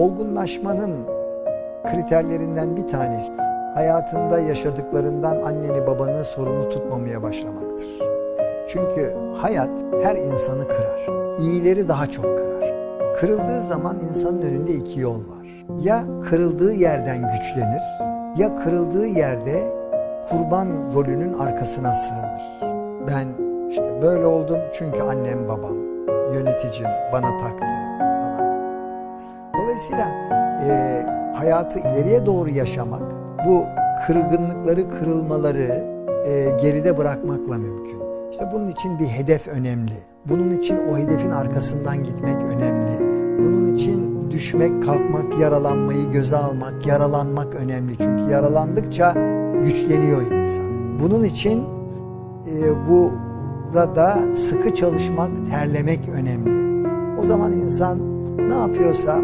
olgunlaşmanın kriterlerinden bir tanesi hayatında yaşadıklarından anneni babanı sorumlu tutmamaya başlamaktır. Çünkü hayat her insanı kırar. İyileri daha çok kırar. Kırıldığı zaman insanın önünde iki yol var. Ya kırıldığı yerden güçlenir ya kırıldığı yerde kurban rolünün arkasına sığınır. Ben işte böyle oldum çünkü annem babam, yöneticim bana taktı. Dolayısıyla e, hayatı ileriye doğru yaşamak bu kırgınlıkları, kırılmaları e, geride bırakmakla mümkün. İşte bunun için bir hedef önemli. Bunun için o hedefin arkasından gitmek önemli. Bunun için düşmek, kalkmak, yaralanmayı göze almak, yaralanmak önemli. Çünkü yaralandıkça güçleniyor insan. Bunun için e, burada sıkı çalışmak, terlemek önemli. O zaman insan ne yapıyorsa